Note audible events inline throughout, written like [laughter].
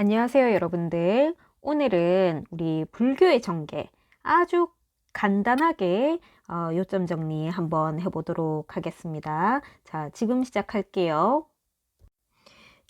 안녕하세요, 여러분들. 오늘은 우리 불교의 전개 아주 간단하게 어, 요점 정리 한번 해보도록 하겠습니다. 자, 지금 시작할게요.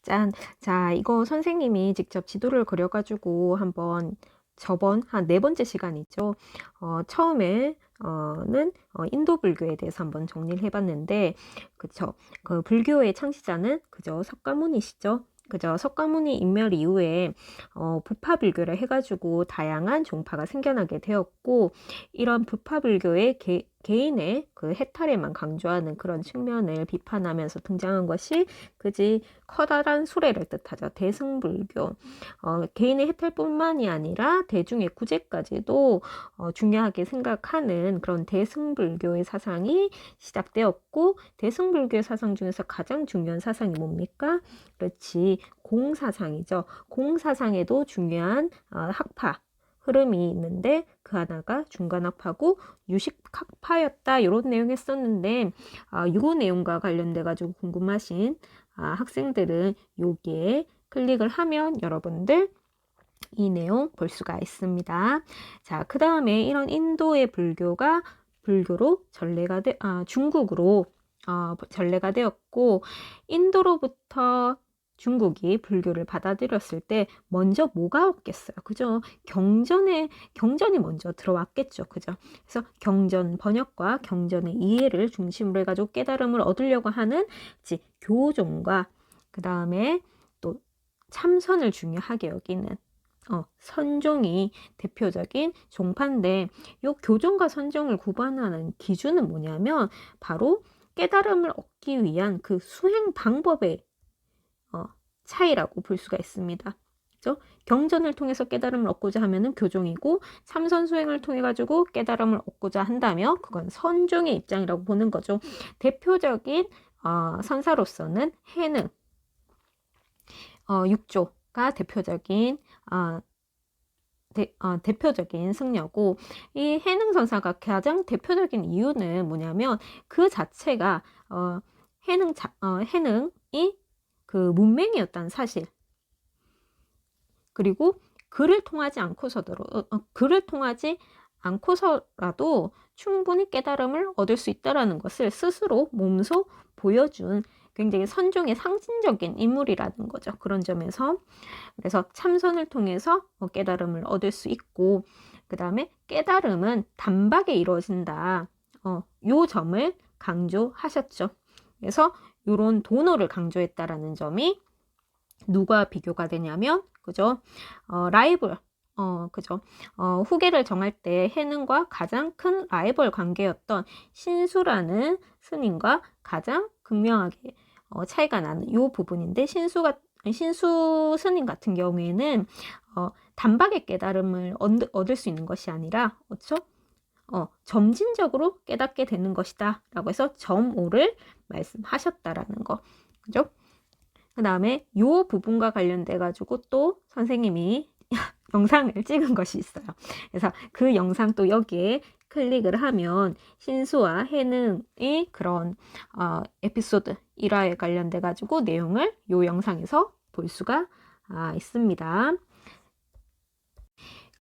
짠. 자, 이거 선생님이 직접 지도를 그려가지고 한번 저번 한 네 번째 시간이죠. 어, 처음에 어는 어, 인도 불교에 대해서 한번 정리를 해봤는데, 그쵸? 그 불교의 창시자는 그저 석가모니시죠. 그죠. 석가모니 인멸 이후에 어, 부파불교를 해가지고 다양한 종파가 생겨나게 되었고 이런 부파불교의 개, 개인의 그 해탈에만 강조하는 그런 측면을 비판하면서 등장한 것이 그지 커다란 수레를 뜻하죠. 대승불교. 어, 개인의 해탈뿐만이 아니라 대중의 구제까지도 어, 중요하게 생각하는 그런 대승불교의 사상이 시작되었고 대승불교의 사상 중에서 가장 중요한 사상이 뭡니까? 그렇지. 공사상이죠. 공사상에도 중요한 어, 학파 흐름이 있는데 그 하나가 중간학파고 유식학파였다 이런 내용 했었는데 아, 요 내용과 관련돼 가지고 궁금하신 아, 학생들은 여기에 클릭을 하면 여러분들 이 내용 볼 수가 있습니다. 자, 그 다음에 이런 인도의 불교가 불교로 전래가 되, 아, 중국으로 어, 전래가 되었고 인도로부터 중국이 불교를 받아들였을 때 먼저 뭐가 없겠어요. 그죠? 경전에 경전이 먼저 들어왔겠죠. 그죠? 그래서 경전 번역과 경전의 이해를 중심으로 해 가지고 깨달음을 얻으려고 하는 지 교종과 그다음에 또 참선을 중요하게 여기는 어, 선종이 대표적인 종파인데 요 교종과 선종을 구분하는 기준은 뭐냐면 바로 깨달음을 얻기 위한 그 수행 방법에 어, 차이라고 볼 수가 있습니다. 그죠? 경전을 통해서 깨달음을 얻고자 하면은 교종이고 참선 수행을 통해 가지고 깨달음을 얻고자 한다며 그건 선종의 입장이라고 보는 거죠. 대표적인 어, 선사로서는 해능, 어, 육조가 대표적인 어, 대, 어, 대표적인 승려고 이 해능 선사가 가장 대표적인 이유는 뭐냐면 그 자체가 어, 해능 자, 어, 해능이 그 문맹이었다는 사실. 그리고 글을 통하지 않고서도 어, 어, 글을 통하지 않고서라도 충분히 깨달음을 얻을 수 있다라는 것을 스스로 몸소 보여준 굉장히 선종의 상징적인 인물이라는 거죠. 그런 점에서 그래서 참선을 통해서 뭐 깨달음을 얻을 수 있고 그 다음에 깨달음은 단박에 이루어진다. 어, 요 점을 강조하셨죠. 그래서 이런 도노를 강조했다라는 점이 누가 비교가 되냐면 그죠? 어, 라이벌 어, 그죠? 어, 후계를 정할 때 해능과 가장 큰 라이벌 관계였던 신수라는 스님과 가장 극명하게 어, 차이가 나는 이 부분인데 신수가 신수 스님 같은 경우에는 어, 단박에 깨달음을 얻, 얻을 수 있는 것이 아니라 그렇죠? 어, 점진적으로 깨닫게 되는 것이다. 라고 해서 점5를 말씀하셨다라는 거. 그죠? 그 다음에 요 부분과 관련돼 가지고 또 선생님이 [laughs] 영상을 찍은 것이 있어요. 그래서 그 영상 또 여기에 클릭을 하면 신수와 해능의 그런 어, 에피소드 1화에 관련돼 가지고 내용을 요 영상에서 볼 수가 아, 있습니다.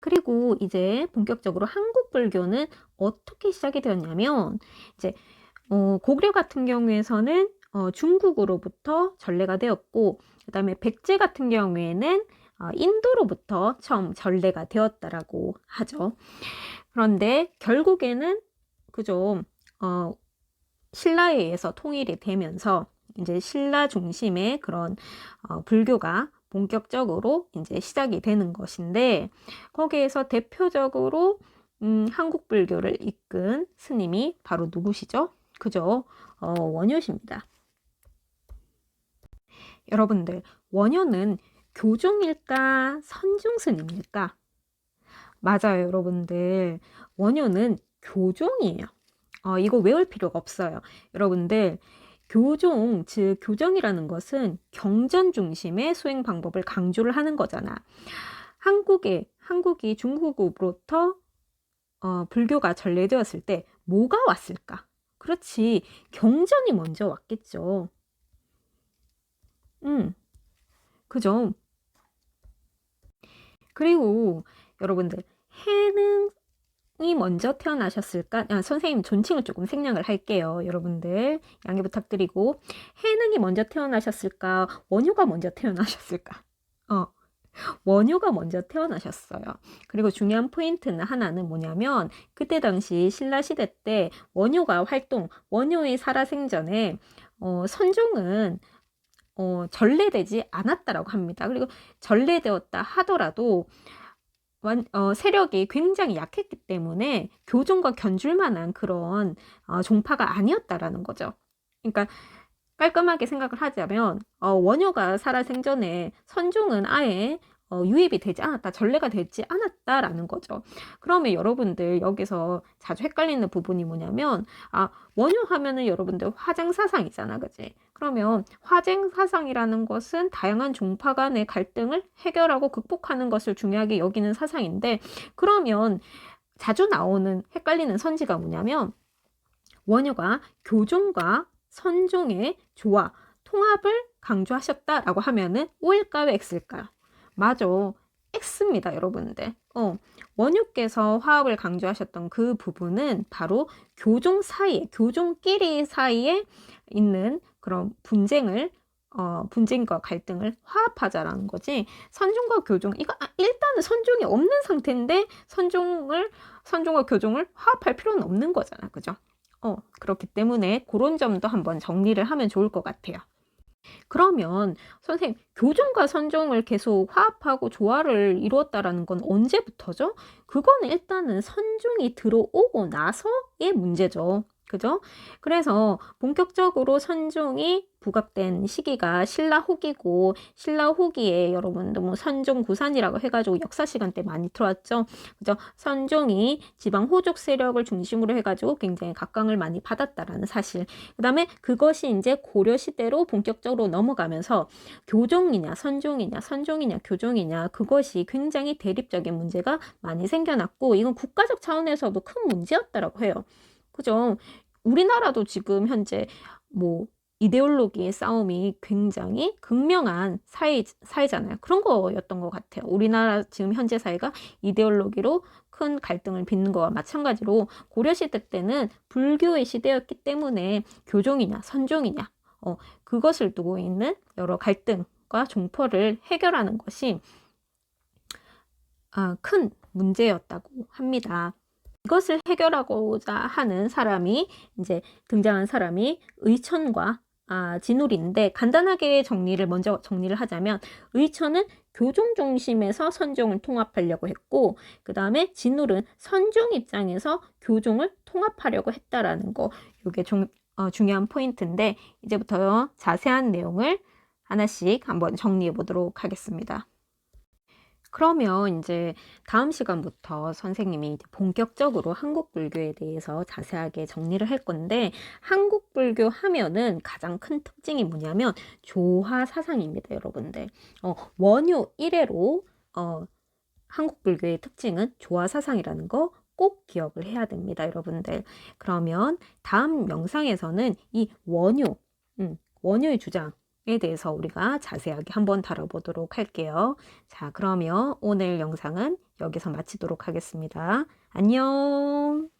그리고 이제 본격적으로 한국 불교는 어떻게 시작이 되었냐면 이제 어, 고구려 같은 경우에서는 어, 중국으로부터 전래가 되었고 그다음에 백제 같은 경우에는 어, 인도로부터 처음 전래가 되었다라고 하죠. 그런데 결국에는 그죠 어, 신라에 의해서 통일이 되면서 이제 신라 중심의 그런 어, 불교가 본격적으로 이제 시작이 되는 것인데 거기에서 대표적으로 음, 한국 불교를 이끈 스님이 바로 누구시죠? 그죠? 어, 원효십니다. 여러분들 원효는 교종일까 선중스님일까? 맞아요, 여러분들. 원효는 교종이에요. 어, 이거 외울 필요가 없어요. 여러분들 교종, 즉 교정이라는 것은 경전 중심의 수행 방법을 강조를 하는 거잖아. 한국에 한국이 중국으로부터 어, 불교가 전래되었을 때 뭐가 왔을까? 그렇지. 경전이 먼저 왔겠죠. 음. 그죠? 그리고 여러분들 해능 이 먼저 태어나셨을까? 아, 선생님 존칭을 조금 생략을 할게요. 여러분들 양해 부탁드리고 해능이 먼저 태어나셨을까? 원효가 먼저 태어나셨을까? 어. 원효가 먼저 태어나셨어요. 그리고 중요한 포인트는 하나는 뭐냐면 그때 당시 신라 시대 때 원효가 활동, 원효의 살아생전에 어, 선종은 어, 전래되지 않았다라고 합니다. 그리고 전래되었다 하더라도 완, 어, 세력이 굉장히 약했기 때문에 교종과 견줄 만한 그런 어, 종파가 아니었다라는 거죠. 그러니까 깔끔하게 생각을 하자면 어, 원효가 살아생전에 선종은 아예 어, 유입이 되지 않았다, 전례가 되지 않았다라는 거죠. 그러면 여러분들 여기서 자주 헷갈리는 부분이 뭐냐면 아 원효 하면은 여러분들 화쟁 사상이잖아, 그지? 그러면 화쟁 사상이라는 것은 다양한 종파 간의 갈등을 해결하고 극복하는 것을 중요하게 여기는 사상인데 그러면 자주 나오는 헷갈리는 선지가 뭐냐면 원효가 교종과 선종의 조화, 통합을 강조하셨다라고 하면은 O일까요, X일까요? 맞아. X입니다, 여러분들. 어, 원유께서 화합을 강조하셨던 그 부분은 바로 교종 사이에, 교종끼리 사이에 있는 그런 분쟁을 어, 분쟁과 갈등을 화합하자라는 거지. 선종과 교종, 이거 아, 일단은 선종이 없는 상태인데 선종을 선종과 교종을 화합할 필요는 없는 거잖아, 그죠? 어, 그렇기 때문에 그런 점도 한번 정리를 하면 좋을 것 같아요. 그러면 선생님, 교종과 선종을 계속 화합하고 조화를 이루었다라는 건 언제부터죠? 그거는 일단은 선종이 들어오고 나서의 문제죠. 그죠? 그래서 본격적으로 선종이 부각된 시기가 신라 후기고 신라 후기에 여러분도 뭐 선종 구산이라고 해가지고 역사 시간 때 많이 들어왔죠. 그죠? 선종이 지방 호족 세력을 중심으로 해가지고 굉장히 각광을 많이 받았다라는 사실. 그다음에 그것이 이제 고려 시대로 본격적으로 넘어가면서 교종이냐 선종이냐 선종이냐 교종이냐 그것이 굉장히 대립적인 문제가 많이 생겨났고 이건 국가적 차원에서도 큰 문제였다라고 해요. 그죠? 우리나라도 지금 현재 뭐 이데올로기의 싸움이 굉장히 극명한 사회, 사회잖아요. 그런 거였던 것 같아요. 우리나라 지금 현재 사회가 이데올로기로 큰 갈등을 빚는 거와 마찬가지로 고려시대 때는 불교의 시대였기 때문에 교종이냐 선종이냐 어, 그것을 두고 있는 여러 갈등과 종포를 해결하는 것이 아, 큰 문제였다고 합니다. 이것을 해결하고자 하는 사람이 이제 등장한 사람이 의천과 아, 진울인데 간단하게 정리를 먼저 정리를 하자면 의천은 교종 중심에서 선종을 통합하려고 했고 그 다음에 진울은 선종 입장에서 교종을 통합하려고 했다라는 거 이게 중, 어, 중요한 포인트인데 이제부터 자세한 내용을 하나씩 한번 정리해 보도록 하겠습니다. 그러면 이제 다음 시간부터 선생님이 이제 본격적으로 한국 불교에 대해서 자세하게 정리를 할 건데 한국 불교 하면은 가장 큰 특징이 뭐냐면 조화 사상입니다, 여러분들. 어, 원효 일례로 어, 한국 불교의 특징은 조화 사상이라는 거 꼭 기억을 해야 됩니다, 여러분들. 그러면 다음 영상에서는 이 원효, 음, 원효의 주장 에 대해서 우리가 자세하게 한번 다뤄보도록 할게요. 자, 그러면 오늘 영상은 여기서 마치도록 하겠습니다. 안녕!